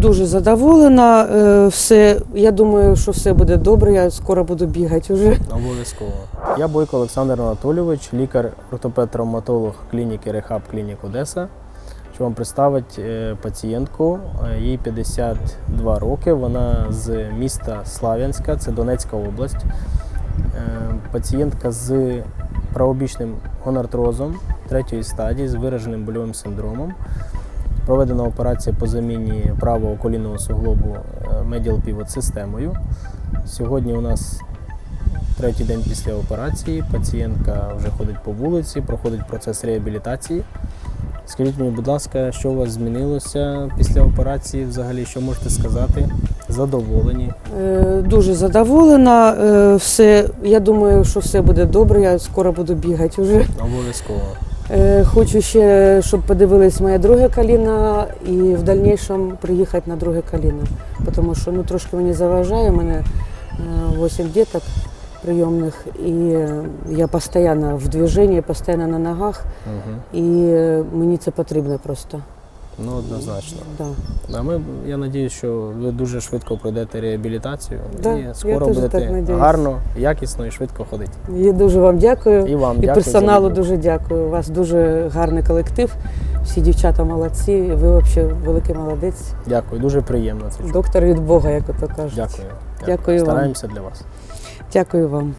Дуже задоволена. е, Все, я думаю, що все буде добре. Я скоро буду бігати вже. Обов'язково. Я Бойко Олександр Анатолійович, лікар ортопед-травматолог клініки Рехаб Клінік Одеса. Хочу вам представити е, пацієнтку. Е, Їй 52 роки. Вона з міста Слав'янська, це Донецька область. Пацієнтка з правобічним гонартрозом третьої стадії з вираженим больовим синдромом. Проведена операція по заміні правого колінного суглобу е, медіал півот системою. Сьогодні у нас третій день після операції. Пацієнтка вже ходить по вулиці, проходить процес реабілітації. Скажіть мені, будь ласка, що у вас змінилося після операції? Взагалі, що можете сказати? Задоволені? Е, Дуже задоволена. е, Все, я думаю, що все буде добре. Я скоро буду бігати вже. Обов'язково. Е, Хочу ще, щоб подивились моє друге коліно і в дальнішому приїхати на друге коліно. Тому що ну, трошки мені заважає, у мене 8 діток прийомних, і е, я постійно в движенні, постійно на ногах, Угу. і е, мені це потрібно просто. Ну, однозначно. Да. А ми, я сподіваюся, що ви дуже швидко пройдете реабілітацію Да, і я скоро теж будете надіюсь. гарно, якісно і швидко ходити. Я дуже вам дякую. І вам І дякую. персоналу за дуже дякую. У вас дуже гарний колектив. Всі дівчата молодці. Ви взагалі великий молодець. Дякую, дуже приємно це. чути. Доктор від Бога, як ото кажуть. Дякую. Дякую вам. Стараємося для вас. Дякую вам.